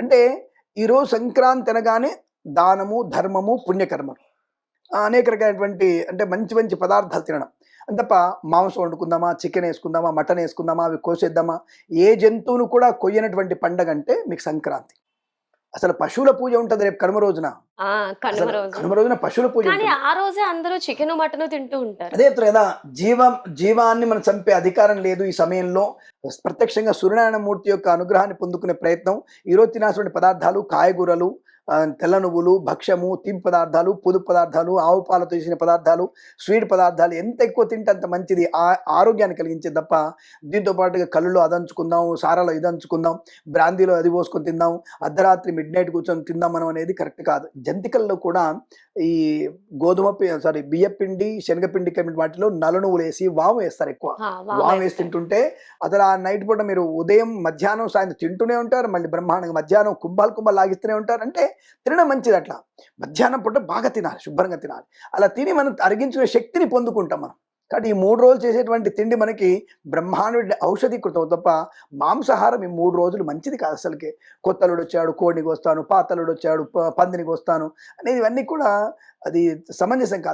అంటే ఈరోజు సంక్రాంతి అనగానే దానము ధర్మము పుణ్యకర్మలు. అనేక రకమైనటువంటి అంటే మంచి మంచి పదార్థాలు తినడం. అంత తప్ప మాంసం వండుకుందామా చికెన్ వేసుకుందామా మటన్ వేసుకుందామా అవి కోసేద్దామా? ఏ జంతువును కూడా కొయ్యనటువంటి పండగ అంటే మీకు సంక్రాంతి. అసలు పశువుల పూజ ఉంటుంది రేపు కనుమ రోజున. కనుమ రోజున పశువుల పూజ. ఆ రోజే అందరూ చికెన్ మటన్ తింటూ ఉంటారు. అదే కదా జీవం జీవాన్ని మనం చంపే అధికారం లేదు ఈ సమయంలో. ప్రత్యక్షంగా సూర్యనారాయణ మూర్తి యొక్క అనుగ్రహాన్ని పొందుకునే ప్రయత్నం ఈరోజు తినాల్సిన పదార్థాలు కాయగూరలు తెల్ల నువ్వులు భక్ష్యము తీపి పదార్థాలు పొదుపు పదార్థాలు ఆవు పాలతో చేసిన పదార్థాలు స్వీట్ పదార్థాలు ఎంత ఎక్కువ తింటే అంత మంచిది. ఆ ఆరోగ్యాన్ని కలిగించేది తప్ప దీంతో పాటుగా కళ్ళులో అదంచుకుందాం సారాలో ఇదంచుకుందాం బ్రాందీలో అది పోసుకొని తిందాం అర్ధరాత్రి మిడ్ నైట్ కూర్చొని తిందాం మనం అనేది కరెక్ట్ కాదు. జంతికల్లో కూడా ఈ గోధుమ సారీ బియ్యపిండి శనగపిండి కమిటీ వాటిలో నల్ల నువ్వులు వేసి వాము వేస్తారు ఎక్కువ. వామ వేసి. తింటుంటే ఆ నైట్ పూట మీరు ఉదయం మధ్యాహ్నం సాయంత్రం తింటూనే ఉంటారు. మళ్ళీ బ్రహ్మాండంగా మధ్యాహ్నం కుంభాలు కుంభాలు లాగిస్తూనే ఉంటారు. అంటే తినడం మంచిది అట్లా. మధ్యాహ్నం పూట బాగా తినాలి శుభ్రంగా తినాలి. అలా తిని మనం అరిగించుకునే శక్తిని పొందుకుంటాం మనం. కాబట్టి ఈ మూడు రోజులు చేసేటువంటి తిండి మనకి బ్రహ్మాండ ఔషధీకృతం తప్ప మాంసాహారం ఈ మూడు రోజులు మంచిది కాదు అసలుకి. కొత్తలుడు వచ్చాడు కోడిని వస్తాను పాతలుడు వచ్చాడు పందిని వస్తాను అనేది ఇవన్నీ కూడా అది సమంజసం కాదు.